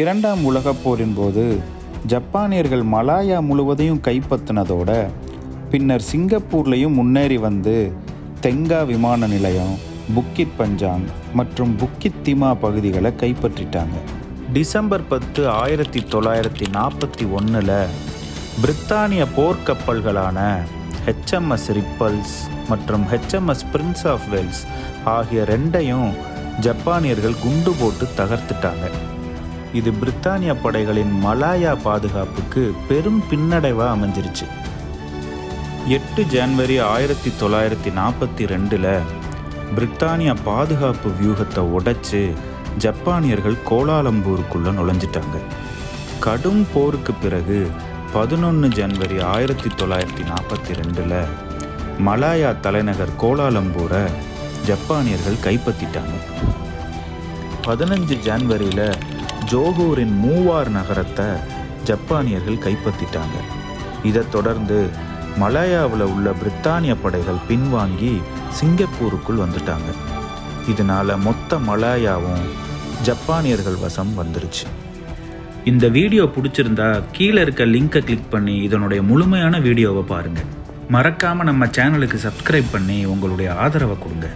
இரண்டாம் உலகப் போரின் போது ஜப்பானியர்கள் மலாயா முழுவதையும் கைப்பற்றினதோட பின்னர் சிங்கப்பூர்லேயும் முன்னேறி வந்து தெங்கா விமான நிலையம் புக்கித் பஞ்சாங் மற்றும் புக்கித் திமா பகுதிகளை கைப்பற்றிட்டாங்க. டிசம்பர் பத்து ஆயிரத்தி தொள்ளாயிரத்தி நாற்பத்தி ஒன்றில் பிரித்தானிய போர்க்கப்பல்களான ஹெச்எம்எஸ் ரிப்பல்ஸ் மற்றும் ஹெச்எம்எஸ் பிரின்ஸ் ஆஃப் வெல்ஸ் ஆகிய ரெண்டையும் ஜப்பானியர்கள் குண்டு போட்டு தகர்த்துட்டாங்க. இது பிரித்தானிய படைகளின் மலாயா பாதுகாப்புக்கு பெரும் பின்னடைவாக அமைஞ்சிருச்சு. எட்டு ஜான்வரி ஆயிரத்தி தொள்ளாயிரத்தி நாற்பத்தி ரெண்டில் பிரித்தானிய பாதுகாப்பு வியூகத்தை உடைச்சு ஜப்பானியர்கள் கோலாலம்பூருக்குள்ளே நுழைஞ்சிட்டாங்க. கடும் போருக்கு பிறகு பதினொன்று ஜனவரி ஆயிரத்தி தொள்ளாயிரத்தி நாற்பத்தி ரெண்டில் மலாயா தலைநகர் கோலாலம்பூரை ஜப்பானியர்கள் கைப்பற்றிட்டாங்க. பதினஞ்சு ஜனவரியில் ஜோகூரின் மூவார் நகரத்தை ஜப்பானியர்கள் கைப்பற்றிட்டாங்க. இதைத் தொடர்ந்து மலாயாவில் உள்ள பிரித்தானிய படைகள் பின்வாங்கி சிங்கப்பூருக்குள் வந்துட்டாங்க. இதனால் மொத்த மலாயாவும் ஜப்பானியர்கள் வசம் வந்துருச்சு. இந்த வீடியோ பிடிச்சிருந்தா கீழே இருக்க லிங்கை கிளிக் பண்ணி இதனுடைய முழுமையான வீடியோவை பாருங்கள் மறக்காமல் நம்ம சேனலுக்கு சப்ஸ்கிரைப் பண்ணி உங்களுடைய ஆதரவை கொடுங்க.